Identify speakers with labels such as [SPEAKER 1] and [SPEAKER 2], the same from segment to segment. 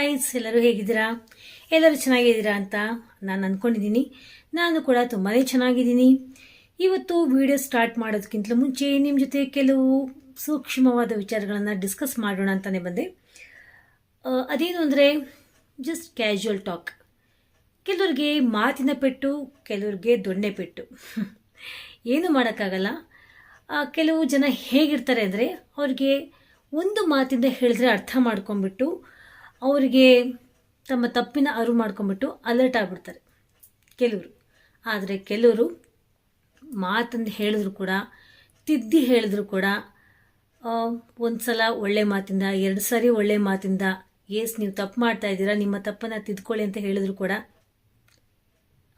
[SPEAKER 1] Guys ಎಲ್ಲರೂ ಹೇಗಿದ್ದೀರಾ? ಎಲ್ಲರೂ ಚೆನ್ನಾಗಿದ್ದೀರಾ ಅಂತ ನಾನು ಅಂದ್ಕೊಂಡಿದ್ದೀನಿ ನಾನು ಕೂಡ ತುಂಬಾ ಚೆನ್ನಾಗಿದ್ದೀನಿ. ಇವತ್ತು ವಿಡಿಯೋ ಸ್ಟಾರ್ಟ್ ಮಾಡೋದಕ್ಕಿಂತಲೂ ಮುಂಚೆ ನಿಮ್ಮ ಜೊತೆ ಕೆಲವು ಸೂಕ್ಷ್ಮವಾದ ವಿಚಾರಗಳನ್ನು ಡಿಸ್ಕಸ್ ಮಾಡೋಣ ಅಂತಲೇ ಬಂದೆ. ಅದೇನು ಅಂದರೆ ಜಸ್ಟ್ ಕ್ಯಾಶುವಲ್ ಟಾಕ್ ಕೆಲವ್ರಿಗೆ ಮಾತಿನ ಪೆಟ್ಟು, ಕೆಲವ್ರಿಗೆ ದೊಣ್ಣೆ ಪೆಟ್ಟು. ಏನು ಮಾಡೋಕ್ಕಾಗಲ್ಲ. ಕೆಲವು ಜನ ಹೇಗಿರ್ತಾರೆ ಅಂದರೆ, ಅವ್ರಿಗೆ ಒಂದು ಮಾತಿಂದ ಹೇಳಿದ್ರೆ ಅರ್ಥ ಮಾಡ್ಕೊಂಬಿಟ್ಟು ಅವರಿಗೆ ತಮ್ಮ ತಪ್ಪಿನ ಅರಿವು ಮಾಡ್ಕೊಂಬಿಟ್ಟು ಅಲರ್ಟ್ ಆಗಿಬಿಡ್ತಾರೆ. ಕೆಲವರು. ಆದರೆ ಕೆಲವರು ಮಾತಂದು ಹೇಳಿದ್ರು ಕೂಡ, ತಿದ್ದಿ ಹೇಳಿದ್ರು ಕೂಡ ಒಂದು ಸಲ ಒಳ್ಳೆ ಮಾತಿಂದ, ಎರಡು ಸಾರಿ ಒಳ್ಳೆ ಮಾತಿಂದ, ಏಸ್, ನೀವು ತಪ್ಪು ಮಾಡ್ತಾ ಇದ್ದೀರಾ, ನಿಮ್ಮ ತಪ್ಪನ್ನು ತಿದ್ಕೊಳ್ಳಿ ಅಂತ ಹೇಳಿದ್ರು ಕೂಡ,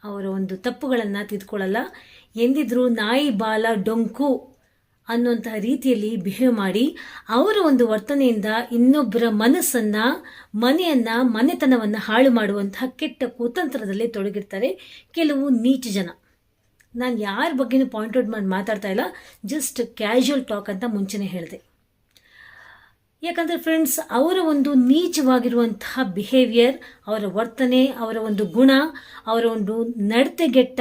[SPEAKER 1] ಅವರ ಒಂದು ತಪ್ಪುಗಳನ್ನು ತಿದ್ಕೊಳ್ಳಲ್ಲ. ಎಂದಿದ್ರು ನಾಯಿ, ಬಾಲ, ಡೊಂಕು ಅನ್ನುವಂತಹ ರೀತಿಯಲ್ಲಿ ಬಿಹೇವ್ ಮಾಡಿ ಅವರ ಒಂದು ವರ್ತನೆಯಿಂದ ಇನ್ನೊಬ್ಬರ ಮನಸ್ಸನ್ನು, ಮನೆಯನ್ನು, ಮನೆತನವನ್ನು ಹಾಳು ಮಾಡುವಂತಹ ಕೆಟ್ಟ ಕುತಂತ್ರದಲ್ಲಿ ತೊಡಗಿರ್ತಾರೆ ಕೆಲವು ನೀಚ ಜನ. ನಾನು ಯಾರ ಬಗ್ಗೆನೂ ಪಾಯಿಂಟ್ ಔಟ್ ಮಾಡಿ ಮಾತಾಡ್ತಾ ಇಲ್ಲ ಜಸ್ಟ್ ಕ್ಯಾಶುವಲ್ ಟಾಕ್ ಅಂತ ಮುಂಚೆನೇ ಹೇಳಿದೆ. ಯಾಕಂದರೆ ಫ್ರೆಂಡ್ಸ್ ಅವರ ಒಂದು ನೀಚವಾಗಿರುವಂತಹ ಬಿಹೇವಿಯರ್ ಅವರ ವರ್ತನೆ, ಅವರ ಒಂದು ಗುಣ, ಅವರ ಒಂದು ನಡತೆಗೆಟ್ಟ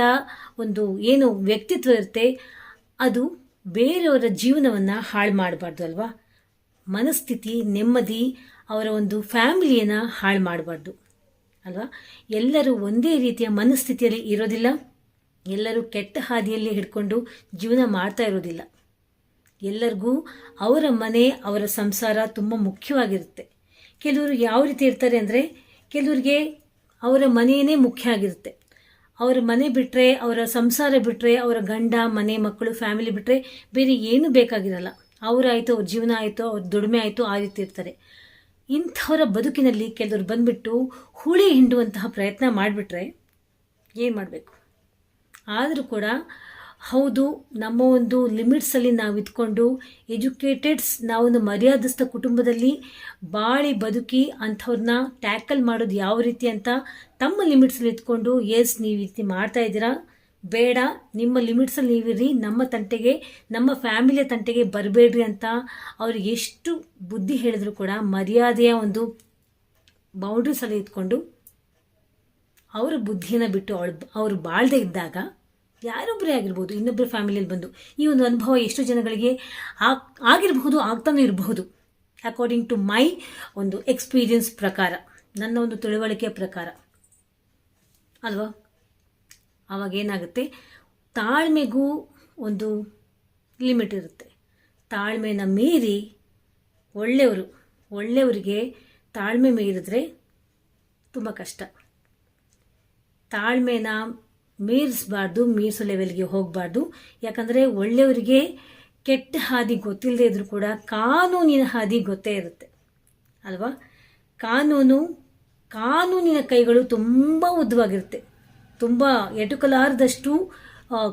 [SPEAKER 1] ಒಂದು ಏನು ವ್ಯಕ್ತಿತ್ವ ಇರುತ್ತೆ, ಅದು ಬೇರೆಯವರ ಜೀವನವನ್ನು ಹಾಳು ಮಾಡಬಾರ್ದು ಅಲ್ವಾ? ಮನಸ್ಥಿತಿ, ನೆಮ್ಮದಿ, ಅವರ ಒಂದು ಫ್ಯಾಮಿಲಿಯನ್ನು ಹಾಳು ಮಾಡಬಾರ್ದು ಅಲ್ವಾ? ಎಲ್ಲರೂ ಒಂದೇ ರೀತಿಯ ಮನಸ್ಥಿತಿಯಲ್ಲಿ ಇರೋದಿಲ್ಲ. ಎಲ್ಲರೂ ಕೆಟ್ಟ ಹಾದಿಯಲ್ಲಿ ಹಿಡ್ಕೊಂಡು ಜೀವನ ಮಾಡ್ತಾ ಇರೋದಿಲ್ಲ. ಎಲ್ಲರಿಗೂ ಅವರ ಮನೆ, ಅವರ ಸಂಸಾರ ತುಂಬ ಮುಖ್ಯವಾಗಿರುತ್ತೆ. ಕೆಲವರು ಯಾವ ರೀತಿ ಇರ್ತಾರೆ ಅಂದರೆ, ಕೆಲವರಿಗೆ ಅವರ ಮನೆಯೇ ಮುಖ್ಯ ಆಗಿರುತ್ತೆ. ಅವರ ಮನೆ ಬಿಟ್ಟರೆ ಅವರ ಸಂಸಾರ ಬಿಟ್ಟರೆ ಅವರ ಗಂಡ, ಮನೆ, ಮಕ್ಕಳು ಫ್ಯಾಮಿಲಿ ಬಿಟ್ಟರೆ ಬೇರೆ ಏನು ಬೇಕಾಗಿರಲ್ಲ. ಅವರಾಯಿತು ಅವ್ರ ಜೀವನ ಆಯಿತು, ಅವ್ರ ದುಡಿಮೆ ಆಯಿತು, ಆ ರೀತಿ ಇರ್ತಾರೆ. ಇಂಥವರ ಬದುಕಿನಲ್ಲಿ ಕೆಲವರು ಬಂದುಬಿಟ್ಟು ಹುಳಿ ಹಿಂಡುವಂತಹ ಪ್ರಯತ್ನ ಮಾಡಿಬಿಟ್ರೆ ಏನು ಮಾಡಬೇಕು? ಆದರೂ ಕೂಡ ಹೌದು, ನಮ್ಮ ಒಂದು ಲಿಮಿಟ್ಸಲ್ಲಿ ನಾವು ಇದ್ಕೊಂಡು ಎಜುಕೇಟೆಡ್ಸ್ ನಾವೊಂದು ಮರ್ಯಾದಸ್ಥ ಕುಟುಂಬದಲ್ಲಿ ಬಾಳಿ ಬದುಕಿ ಅಂಥವ್ರನ್ನ ಟ್ಯಾಕಲ್ ಮಾಡೋದು ಯಾವ ರೀತಿ ಅಂತ ತಮ್ಮ ಲಿಮಿಟ್ಸಲ್ಲಿ ಇದ್ಕೊಂಡು ಎಸ್ ನೀವು ಈ ರೀತಿ ಮಾಡ್ತಾ ಇದ್ದೀರಾ? ಬೇಡ, ನಿಮ್ಮ ಲಿಮಿಟ್ಸಲ್ಲಿ ನೀವಿರಿ ನಮ್ಮ ತಂಟೆಗೆ, ನಮ್ಮ ಫ್ಯಾಮಿಲಿಯ ತಂಟೆಗೆ ಬರಬೇಡ್ರಿ ಅಂತ ಅವ್ರಿಗೆ ಎಷ್ಟು ಬುದ್ಧಿ ಹೇಳಿದ್ರು ಕೂಡ ಮರ್ಯಾದೆಯ ಒಂದು ಬೌಂಡ್ರೀಸಲ್ಲಿ ಇದ್ಕೊಂಡು ಅವರ ಬುದ್ಧಿಯನ್ನು ಬಿಟ್ಟು ಅವಳು, ಅವರು ಬಾಳ್ದೆ ಇದ್ದಾಗ ಯಾರೊಬ್ಬರೇ ಆಗಿರ್ಬೋದು, ಇನ್ನೊಬ್ಬರ ಫ್ಯಾಮಿಲಿಯಲ್ಲಿ ಬಂದು ಈ ಒಂದು ಅನುಭವ ಎಷ್ಟು ಜನಗಳಿಗೆ ಆಗ್, ಆಗಿರಬಹುದು, ಆಗ್ತಾನೂ ಇರಬಹುದು. ಅಕಾರ್ಡಿಂಗ್ ಟು ಮೈ ಒಂದು ಎಕ್ಸ್ಪೀರಿಯನ್ಸ್ ಪ್ರಕಾರ, ನನ್ನ ಒಂದು ತಿಳುವಳಿಕೆಯ ಪ್ರಕಾರ, ಅಲ್ವಾ? ಆವಾಗ ಏನಾಗುತ್ತೆ? ತಾಳ್ಮೆಗೂ ಒಂದು ಲಿಮಿಟ್ ಇರುತ್ತೆ. ತಾಳ್ಮೆನ ಮೀರಿ ಒಳ್ಳೆಯವರು, ಒಳ್ಳೆಯವರಿಗೆ ತಾಳ್ಮೆ ಮೀರಿದ್ರೆ ತುಂಬ ಕಷ್ಟ. ತಾಳ್ಮೆನ ಮೀರಿಸಬಾರ್ದು, ಮೀರಿಸೋ ಲೆವೆಲ್ಗೆ ಹೋಗಬಾರ್ದು. ಯಾಕಂದರೆ ಒಳ್ಳೆಯವರಿಗೆ ಕೆಟ್ಟ ಹಾದಿ ಗೊತ್ತಿಲ್ಲದೆ ಇದ್ರೂ ಕೂಡ ಕಾನೂನಿನ ಹಾದಿ ಗೊತ್ತೇ ಇರುತ್ತೆ. ಅಲ್ವಾ? ಕಾನೂನು, ಕಾನೂನಿನ ಕೈಗಳು ತುಂಬ ಉದ್ದವಾಗಿರುತ್ತೆ. ತುಂಬ ಎಟುಕಲಾರದಷ್ಟು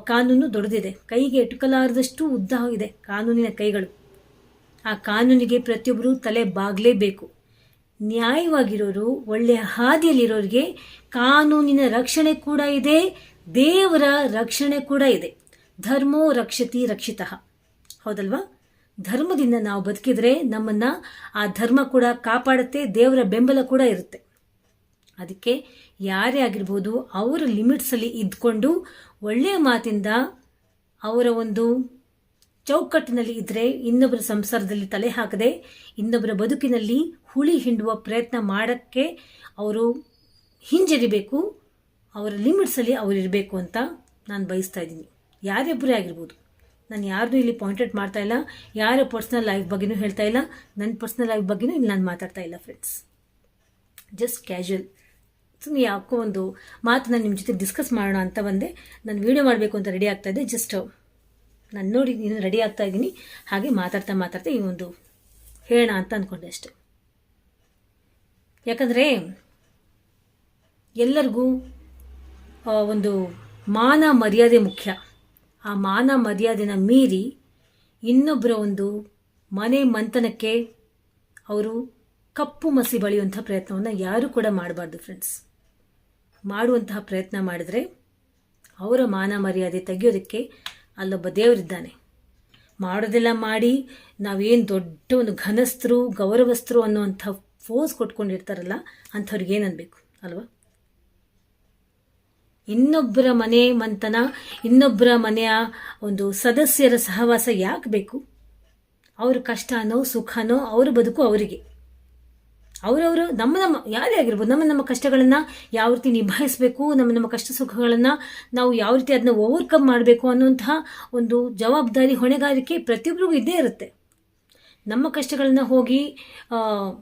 [SPEAKER 1] ಕಾನೂನು ದೊಡ್ಡದಿದೆ. ಕೈಗೆ ಎಟುಕಲಾರದಷ್ಟು ಉದ್ದ ಇದೆ ಕಾನೂನಿನ ಕೈಗಳು. ಆ ಕಾನೂನಿಗೆ ಪ್ರತಿಯೊಬ್ಬರು ತಲೆ ಬಾಗಲೇಬೇಕು. ನ್ಯಾಯವಾಗಿರೋರು, ಒಳ್ಳೆಯ ಹಾದಿಯಲ್ಲಿರೋರಿಗೆ ಕಾನೂನಿನ ರಕ್ಷಣೆ ಕೂಡ ಇದೆ ದೇವರ ರಕ್ಷಣೆ ಕೂಡ ಇದೆ. ಧರ್ಮೋ ರಕ್ಷತಿ ರಕ್ಷಿತಃ. ಹೌದಲ್ವಾ? ಧರ್ಮದಿಂದ ನಾವು ಬದುಕಿದ್ರೆ ನಮ್ಮನ್ನು ಆ ಧರ್ಮ ಕೂಡ ಕಾಪಾಡುತ್ತೆ, ದೇವರ ಬೆಂಬಲ ಕೂಡ ಇರುತ್ತೆ. ಅದಕ್ಕೆ ಯಾರೇ ಆಗಿರ್ಬೋದು ಅವರ ಲಿಮಿಟ್ಸಲ್ಲಿ ಇದ್ಕೊಂಡು ಒಳ್ಳೆಯ ಮಾತಿಂದ ಅವರ ಒಂದು ಚೌಕಟ್ಟಿನಲ್ಲಿ ಇದ್ದರೆ ಇನ್ನೊಬ್ಬರ ಸಂಸಾರದಲ್ಲಿ ತಲೆ ಹಾಕದೆ ಇನ್ನೊಬ್ಬರ ಬದುಕಿನಲ್ಲಿ ಹುಳಿ ಹಿಂಡುವ ಪ್ರಯತ್ನ ಮಾಡೋಕ್ಕೆ ಅವರು ಹಿಂಜರಿಬೇಕು. ಅವರ ಲಿಮಿಟ್ಸಲ್ಲಿ ಅವರು ಇರಬೇಕು ಅಂತ ನಾನು ಬಯಸ್ತಾ ಇದ್ದೀನಿ. ಯಾರೊಬ್ಬರೇ ಆಗಿರ್ಬೋದು. ನಾನು ಯಾರನ್ನೂ ಇಲ್ಲಿ ಪಾಯಿಂಟೆಡ್ ಮಾಡ್ತಾ ಇಲ್ಲ. ಯಾರ ಪರ್ಸ್ನಲ್ ಲೈಫ್ ಬಗ್ಗೆನೂ ಹೇಳ್ತಾ ಇಲ್ಲ. ನನ್ನ ಪರ್ಸ್ನಲ್ ಲೈಫ್ ಬಗ್ಗೆನೂ ಇಲ್ಲಿ ನಾನು ಮಾತಾಡ್ತಾ ಇಲ್ಲ ಫ್ರೆಂಡ್ಸ್ ಜಸ್ಟ್ ಕ್ಯಾಶುವಲ್ ಸುಮ್ಮನೆ ಯಾಕೋ ಒಂದು ಮಾತು ನಾನು ನಿಮ್ಮ ಜೊತೆ ಡಿಸ್ಕಸ್ ಮಾಡೋಣ ಅಂತ ಬಂದೆ. ನಾನು ವೀಡಿಯೋ ಮಾಡಬೇಕು ಅಂತ ರೆಡಿ ಆಗ್ತಾ ಇದ್ದೆ. ಜಸ್ಟ್ ನಾನು ನೋಡಿ ನೀನು ರೆಡಿ ಆಗ್ತಾ ಇದ್ದೀನಿ. ಹಾಗೆ ಮಾತಾಡ್ತಾ ಮಾತಾಡ್ತಾ ಈ ಒಂದು ಹೇಳೋಣ ಅಂತ ಅಂದ್ಕೊಂಡೆ ಅಷ್ಟೆ. ಯಾಕಂದರೆ ಎಲ್ಲರಿಗೂ ಒಂದು ಮಾನ ಮರ್ಯಾದೆ ಮುಖ್ಯ. ಆ ಮಾನ ಮರ್ಯಾದೆನ ಮೀರಿ ಇನ್ನೊಬ್ಬರ ಒಂದು ಮನೆ ಮಂತನಕ್ಕೆ ಅವರು ಕಪ್ಪು ಮಸಿ ಬಳಿಯುವಂಥ ಪ್ರಯತ್ನವನ್ನು ಯಾರೂ ಕೂಡ ಮಾಡಬಾರ್ದು ಫ್ರೆಂಡ್ಸ್ ಮಾಡುವಂತಹ ಪ್ರಯತ್ನ ಮಾಡಿದರೆ ಅವರ ಮಾನ ಮರ್ಯಾದೆ ತೆಗೆಯೋದಕ್ಕೆ ಅಲ್ಲೊಬ್ಬ ದೇವರಿದ್ದಾನೆ. ಮಾಡೋದೆಲ್ಲ ಮಾಡಿ ನಾವೇನು ದೊಡ್ಡ ಒಂದು ಘನಸ್ಥರು ಗೌರವಸ್ಥರು ಅನ್ನುವಂಥ ಫೋಸ್ ಕೊಟ್ಕೊಂಡಿರ್ತಾರಲ್ಲ ಅಂಥವ್ರಿಗೆ ಏನನ್ಬೇಕು ಅಲ್ವಾ? ಇನ್ನೊಬ್ಬರ ಮನೆ ಮಂತನ, ಇನ್ನೊಬ್ಬರ ಮನೆಯ ಒಂದು ಸದಸ್ಯರ ಸಹವಾಸ ಯಾಕೆ ಬೇಕು? ಅವ್ರ ಕಷ್ಟನೋ, ಸುಖನೋ, ಅವ್ರ ಬದುಕು ಅವರಿಗೆ. ಅವರವರು ನಮ್ಮ ನಮ್ಮ ಯಾರೇ ಆಗಿರ್ಬೋದು, ನಮ್ಮ ನಮ್ಮ ಕಷ್ಟಗಳನ್ನು ಯಾವ ರೀತಿ ನಿಭಾಯಿಸಬೇಕು, ನಮ್ಮ ನಮ್ಮ ಕಷ್ಟ ಸುಖಗಳನ್ನು ನಾವು ಯಾವ ರೀತಿ ಅದನ್ನ ಓವರ್ಕಮ್ ಮಾಡಬೇಕು ಅನ್ನುವಂತಹ ಒಂದು ಜವಾಬ್ದಾರಿ, ಹೊಣೆಗಾರಿಕೆ ಪ್ರತಿಯೊಬ್ಬರಿಗೂ ಇದ್ದೇ ಇರುತ್ತೆ. ನಮ್ಮ ಕಷ್ಟಗಳನ್ನ ಹೋಗಿ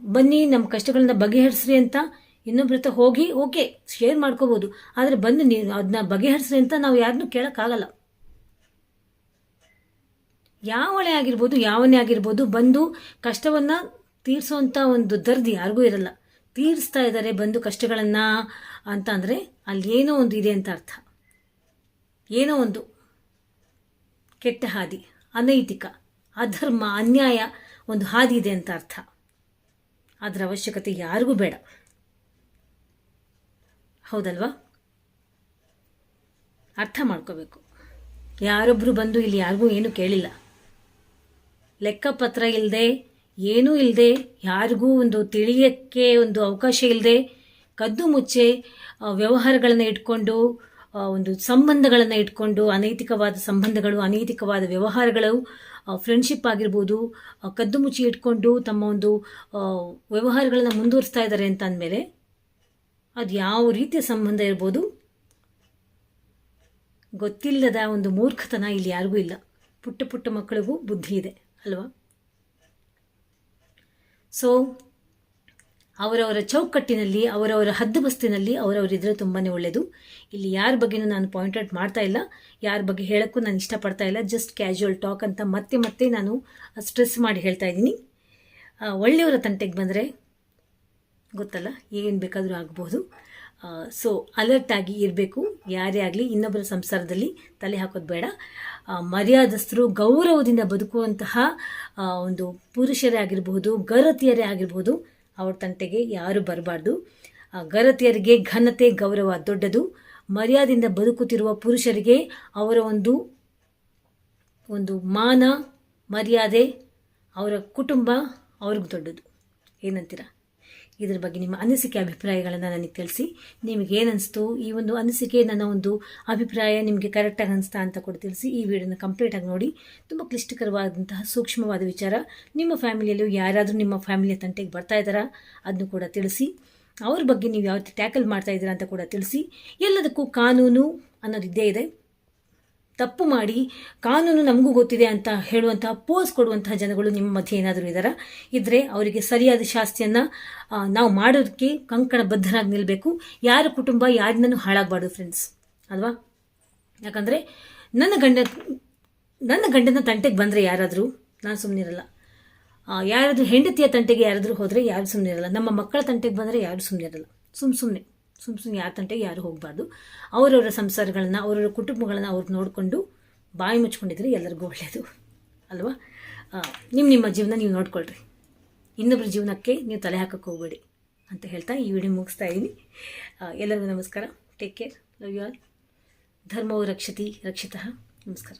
[SPEAKER 1] ಬನ್ನಿ, ನಮ್ಮ ಕಷ್ಟಗಳನ್ನ ಬಗೆಹರಿಸ್ರಿ ಅಂತ ಇನ್ನೊಬ್ರ ಹತ್ರ ಹೋಗಿ, ಓಕೆ ಶೇರ್ ಮಾಡ್ಕೋಬೋದು. ಆದರೆ ಬಂದು ನೀವು ಅದನ್ನ ಬಗೆಹರಿಸಿ ಅಂತ ನಾವು ಯಾರನ್ನೂ ಕೇಳೋಕ್ಕಾಗಲ್ಲ. ಯಾವಳೆ ಆಗಿರ್ಬೋದು, ಯಾವನೇ ಆಗಿರ್ಬೋದು, ಬಂದು ಕಷ್ಟವನ್ನ ತೀರಿಸೋವಂಥ ಒಂದು ದರ್ದಿ ಯಾರಿಗೂ ಇರಲ್ಲ. ತೀರಿಸ್ತಾ ಇದ್ದಾರೆ ಬಂದು ಕಷ್ಟಗಳನ್ನು ಅಂತ ಅಂದರೆ ಅಲ್ಲಿ ಏನೋ ಒಂದು ಇದೆ ಅಂತ ಅರ್ಥ. ಏನೋ ಒಂದು ಕೆಟ್ಟ ಹಾದಿ, ಅನೈತಿಕ, ಅಧರ್ಮ, ಅನ್ಯಾಯ, ಒಂದು ಹಾದಿ ಇದೆ ಅಂತ ಅರ್ಥ. ಅದರ ಅವಶ್ಯಕತೆ ಯಾರಿಗೂ ಬೇಡ. ಹೌದಲ್ವಾ? ಅರ್ಥ ಮಾಡ್ಕೋಬೇಕು. ಯಾರೊಬ್ಬರು ಬಂದು ಇಲ್ಲಿ ಯಾರಿಗೂ ಏನೂ ಕೇಳಿಲ್ಲ. ಲೆಕ್ಕಪತ್ರ ಇಲ್ಲದೆ ಏನೂ ಇಲ್ಲದೆ ಯಾರಿಗೂ ಒಂದು ತಿಳಿಯಕ್ಕೆ ಒಂದು ಅವಕಾಶ ಇಲ್ಲದೆ ಕದ್ದು ಮುಚ್ಚೆ ವ್ಯವಹಾರಗಳನ್ನು ಇಟ್ಕೊಂಡು ಒಂದು ಸಂಬಂಧಗಳನ್ನು ಇಟ್ಕೊಂಡು, ಅನೈತಿಕವಾದ ಸಂಬಂಧಗಳು, ಅನೈತಿಕವಾದ ವ್ಯವಹಾರಗಳು ಫ್ರೆಂಡ್ಶಿಪ್ ಆಗಿರ್ಬೋದು ಕದ್ದು ಮುಚ್ಚಿ ಇಟ್ಕೊಂಡು ತಮ್ಮ ಒಂದು ವ್ಯವಹಾರಗಳನ್ನು ಮುಂದುವರಿಸ್ತಾ ಇದ್ದಾರೆ ಅಂತ ಅಂದಮೇಲೆ ಅದು ಯಾವ ರೀತಿಯ ಸಂಬಂಧ ಇರ್ಬೋದು? ಗೊತ್ತಿಲ್ಲದ ಒಂದು ಮೂರ್ಖತನ ಇಲ್ಲಿ ಯಾರಿಗೂ ಇಲ್ಲ. ಪುಟ್ಟ ಪುಟ್ಟ ಮಕ್ಕಳಿಗೂ ಬುದ್ಧಿ ಇದೆ, ಅಲ್ವಾ? ಸೊ ಅವರವರ ಚೌಕಟ್ಟಿನಲ್ಲಿ, ಅವರವರ ಹದ್ದುಬಸ್ತಿನಲ್ಲಿ ಅವರವರಿದ್ರೆ ತುಂಬಾ ಒಳ್ಳೆಯದು ಇಲ್ಲಿ ಯಾರ ಬಗ್ಗೆನೂ ನಾನು ಪಾಯಿಂಟ್ ಔಟ್ ಮಾಡ್ತಾ ಇಲ್ಲ. ಯಾರ ಬಗ್ಗೆ ಹೇಳೋಕ್ಕೂ ನಾನು ಇಷ್ಟಪಡ್ತಾ ಇಲ್ಲ. ಜಸ್ಟ್ ಕ್ಯಾಶುವಲ್ ಟಾಕ್ ಅಂತ ಮತ್ತೆ ಮತ್ತೆ ನಾನು ಸ್ಟ್ರೆಸ್ ಮಾಡಿ ಹೇಳ್ತಾ ಇದ್ದೀನಿ. ಒಳ್ಳೆಯವರ ತಂಟೆಗೆ ಬಂದರೆ ಗೊತ್ತಲ್ಲ? ಏನು ಬೇಕಾದರೂ ಆಗ್ಬೋದು. ಸೊ ಅಲರ್ಟ್ ಆಗಿ ಇರಬೇಕು. ಯಾರೇ ಆಗಲಿ, ಇನ್ನೊಬ್ಬರ ಸಂಸಾರದಲ್ಲಿ ತಲೆ ಹಾಕೋದು ಬೇಡ. ಮರ್ಯಾದಸ್ಥರು ಗೌರವದಿಂದ ಬದುಕುವಂತಹ ಒಂದು ಪುರುಷರೇ ಆಗಿರಬಹುದು, ಗರತಿಯರೇ ಆಗಿರಬಹುದು, ಅವ್ರ ತಂಟೆಗೆ ಯಾರು ಬರಬಾರ್ದು. ಗರತಿಯರಿಗೆ ಘನತೆ, ಗೌರವ ದೊಡ್ಡದು. ಮರ್ಯಾದೆಯಿಂದ ಬದುಕುತ್ತಿರುವ ಪುರುಷರಿಗೆ ಅವರ ಒಂದು ಒಂದು ಮಾನ, ಮರ್ಯಾದೆ, ಅವರ ಕುಟುಂಬ ಅವ್ರಿಗೆ ದೊಡ್ಡದು. ಏನಂತೀರ? ಇದ್ರ ಬಗ್ಗೆ ನಿಮ್ಮ ಅನಿಸಿಕೆ ಅಭಿಪ್ರಾಯಗಳನ್ನು ನನಗೆ ತಿಳಿಸಿ. ನಿಮಗೆ ಏನನ್ನಿಸ್ತು ಈ ಒಂದು ಅನಿಸಿಕೆ, ನನ್ನ ಒಂದು ಅಭಿಪ್ರಾಯ ನಿಮಗೆ ಕರೆಕ್ಟಾಗಿ ಅನಿಸ್ತಾ ಅಂತ ಕೂಡ ತಿಳಿಸಿ ಈ ವಿಡಿಯೋನ ಕಂಪ್ಲೀಟಾಗಿ ನೋಡಿ. ತುಂಬ ಕ್ಲಿಷ್ಟಕರವಾದಂತಹ ಸೂಕ್ಷ್ಮವಾದ ವಿಚಾರ. ನಿಮ್ಮ ಫ್ಯಾಮಿಲಿಯಲ್ಲೂ ಯಾರಾದರೂ ನಿಮ್ಮ ಫ್ಯಾಮಿಲಿಯ ತಂಟೆಗೆ ಬರ್ತಾ ಇದ್ದಾರಾ? ಅದನ್ನು ಕೂಡ ತಿಳಿಸಿ. ಅವ್ರ ಬಗ್ಗೆ ನೀವು ಯಾವ ರೀತಿ ಟ್ಯಾಕಲ್ ಮಾಡ್ತಾ ಇದ್ದೀರಾ ಅಂತ ಕೂಡ ತಿಳಿಸಿ. ಎಲ್ಲದಕ್ಕೂ ಕಾನೂನು ಅನ್ನೋದು ಇದ್ದೇ ಇದೆ. ತಪ್ಪು ಮಾಡಿ ಕಾನೂನು ನಮಗೂ ಗೊತ್ತಿದೆ ಅಂತ ಹೇಳುವಂತಹ ಪೋಸ್ ಕೊಡುವಂತಹ ಜನಗಳು ನಿಮ್ಮ ಮಧ್ಯೆ ಏನಾದರೂ ಇದ್ದಾರ ಇದ್ರೆ ಅವರಿಗೆ ಸರಿಯಾದ ಶಾಸ್ತಿಯನ್ನು ನಾವು ಮಾಡೋದಕ್ಕೆ ಕಂಕಣ ಬದ್ಧರಾಗಿ ನಿಲ್ಲಬೇಕು ಯಾರ ಕುಟುಂಬ ಯಾರನ್ನೂ ಹಾಳಾಗಬಾರ್ದು ಫ್ರೆಂಡ್ಸ್ ಅಲ್ವಾ? ಯಾಕಂದರೆ ನನ್ನ ಗಂಡ, ನನ್ನ ಗಂಡನ ತಂಟೆಗೆ ಬಂದರೆ ಯಾರಾದರೂ, ನಾನು ಸುಮ್ಮನಿರಲ್ಲ ಯಾರಾದರೂ ಹೆಂಡತಿಯ ತಂಟೆಗೆ ಯಾರಾದರೂ ಹೋದರೆ ಯಾರು ಸುಮ್ಮನಿರಲ್ಲ ನಮ್ಮ ಮಕ್ಕಳ ತಂಟೆಗೆ ಬಂದರೆ ಯಾರು ಸುಮ್ಮನಿರಲ್ಲ ಸುಮ್ಮ ಸುಮ್ಮನೆ ಸುಮ್ಮ ಸುಮ್ಮನೆ ಯಾವ ಯಾರು ಹೋಗಬಾರ್ದು. ಅವರವರ ಸಂಸಾರಗಳನ್ನ, ಅವರವರ ಕುಟುಂಬಗಳನ್ನ ಅವ್ರು ನೋಡಿಕೊಂಡು ಬಾಯಿ ಮುಚ್ಕೊಂಡಿದ್ರೆ ಎಲ್ಲರಿಗೂ ಒಳ್ಳೆಯದು ಅಲ್ವಾ? ನಿಮ್ಮ ನಿಮ್ಮ ಜೀವನ ನೀವು ನೋಡ್ಕೊಳ್ರಿ. ಇನ್ನೊಬ್ಬರ ಜೀವನಕ್ಕೆ ನೀವು ತಲೆ ಹಾಕಕ್ಕೆ ಹೋಗಬೇಡಿ ಅಂತ ಹೇಳ್ತಾ ಈ ವಿಡಿಯೋ ಮುಗಿಸ್ತಾ ಇದ್ದೀನಿ ಎಲ್ಲರಿಗೂ ನಮಸ್ಕಾರ. Take care love you all ಧರ್ಮವು ರಕ್ಷತಿ, ರಕ್ಷಿತಃ. ನಮಸ್ಕಾರ.